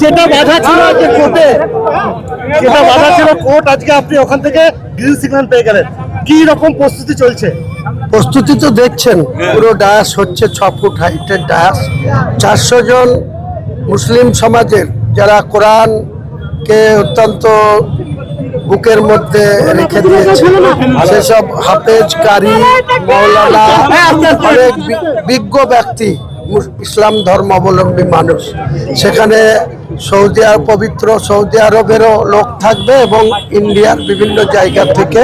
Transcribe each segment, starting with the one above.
যেটা বাধা ছিল কোর্টে, যেটা বাধা ছিল কোর্ট আজকে আপনি ওখান থেকে গ্রিন সিগন্যাল পেয়ে গেলেন। কি রকম প্রস্তুতি চলছে? প্রস্তুতি তো দেখছেন, পুরো ডায়াস হচ্ছে ছ ফুট হাইটের ডায়াস। চারশো জন মুসলিম সমাজের, যারা কোরআনকে অত্যন্ত বুকের মধ্যে রেখে দিয়েছে। সেসব হাফেজ কারি মৌলানা অনেক বিজ্ঞ ব্যক্তি ইসলাম ধর্মাবলম্বী মানুষ। সেখানে সৌদি আরব, পবিত্র সৌদি আরবেরও লোক থাকবে এবং ইন্ডিয়ার বিভিন্ন জায়গা থেকে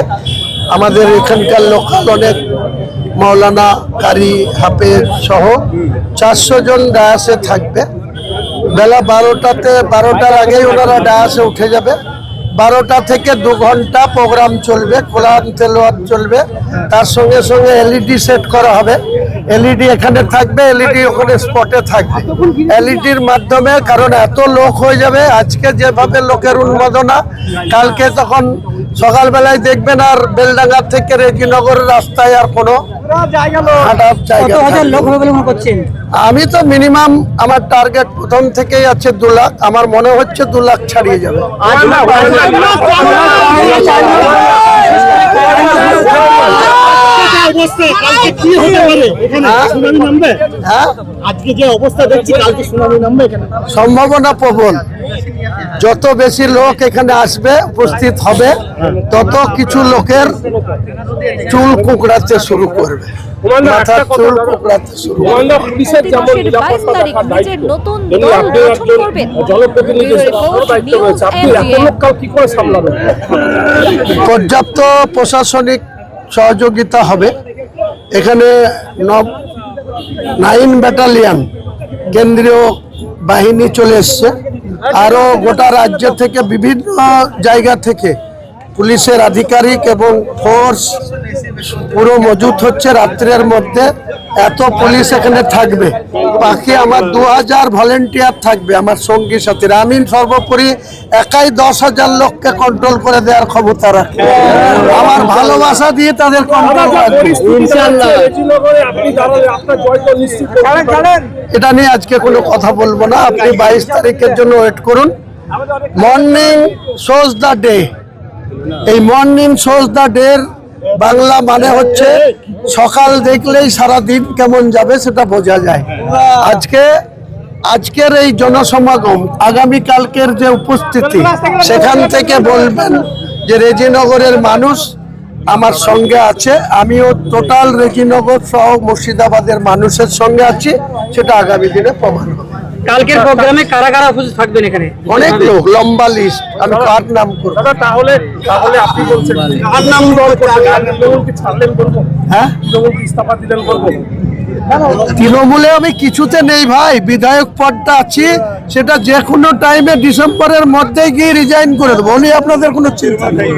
আমাদের এখানকার লোকাল অনেক মৌলানা কারি, হাফেজ সহ চারশো জন ডায়াসে থাকবে। বেলা বারোটাতে, বারোটার আগেই ওনারা ডায়াসে উঠে যাবে। বারোটা থেকে দু ঘণ্টা প্রোগ্রাম চলবে কোরআন তেলোয়াত চলবে। তার সঙ্গে সঙ্গে এলইডি সেট করা হবে। এলইডি এখানে থাকবে এলইডি ওখানে স্পটে থাকবে। এলইডির মাধ্যমে, কারণ এত লোক হয়ে যাবে, আজকে যেভাবে লোকের উন্মাদনা, কালকে তখন সকালবেলায় দেখবেন আর বেলডাঙ্গা থেকে রেজিনগরের রাস্তায় আর কোনো আমি তো মিনিমাম আমার টার্গেট প্রথম থেকেই আছে দু লাখ আমার মনে হচ্ছে দু লাখ ছাড়িয়ে যাবে অবস্থা কালকে কি হতে পারে? এখানে হ্যাঁ? সুনামি নামবে? হ্যাঁ? আজকে যে অবস্থা দেখছি কালকে সুনামি নামবে এখানে? সম্ভাবনা প্রবল। যত বেশি লোক এখানে আসবে উপস্থিত হবে তত কিছু লোকের চুল কুকড়াতে শুরু করবে। পর্যাপ্ত প্রশাসনিক সহযোগিতা হবে। এখানে নব নাইন ব্যাটালিয়ান কেন্দ্রীয় বাহিনী চলে এসছে। আরও গোটা রাজ্য থেকে বিভিন্ন জায়গা থেকে পুলিশের আধিকারিক এবং ফোর্স পুরো মজুত হচ্ছে রাত্রের মধ্যে। এত পুলিশ এখানে থাকবে। বাকি আমার দু হাজার ভলেন্টিয়ার থাকবে আমার সঙ্গী সাথীরা আমি সর্বোপরি একাই দশ হাজার লোককে কন্ট্রোল করে দেওয়ার ক্ষমতা রাখি আমার ভালোবাসা দিয়ে তাদের কন্ট্রোল এটা নিয়ে আজকে কোনো কথা বলব না। আপনি বাইশ তারিখের জন্য ওয়েট করুন। মর্নিং শোজ দ্য ডে এই morning shows the day Bangla মানে হচ্ছে সকাল দেখলেই সারা দিন কেমন যাবে সেটা বোঝা যায়। আজকে আজকের এই জনসমাগম আগামী কালকের যে উপস্থিতি সেখান থেকে বলবেন যে রেজিনগরের মানুষ আমার সঙ্গে আছে। আমিও টোটাল রেজিনগর সহ মুর্শিদাবাদের মানুষের সঙ্গে আছি। সেটা আগামী দিনে প্রমাণ হবে। কালকের প্রোগ্রামে কারা কারা উপস্থিত থাকবেন এখানে? অনেক লোক লম্বা লিস্ট আমি কার নাম করব? দাদা তাহলে তাহলে আপনি বলছেন কার নাম দল করবেন তৃণমূল কি ছাড়লেন বলব? হ্যাঁ? তৃণমূল কি ইস্তফা দিলেন বলব? তৃণমূলে আমি কিছুতে নেই ভাই। বিধায়ক পদটা আছি সেটা যে কোনো টাইমে ডিসেম্বরের মধ্যে গিয়ে রিজাইন করে দেবো। উনি আপনাদের কোনো চিন্তা নেই।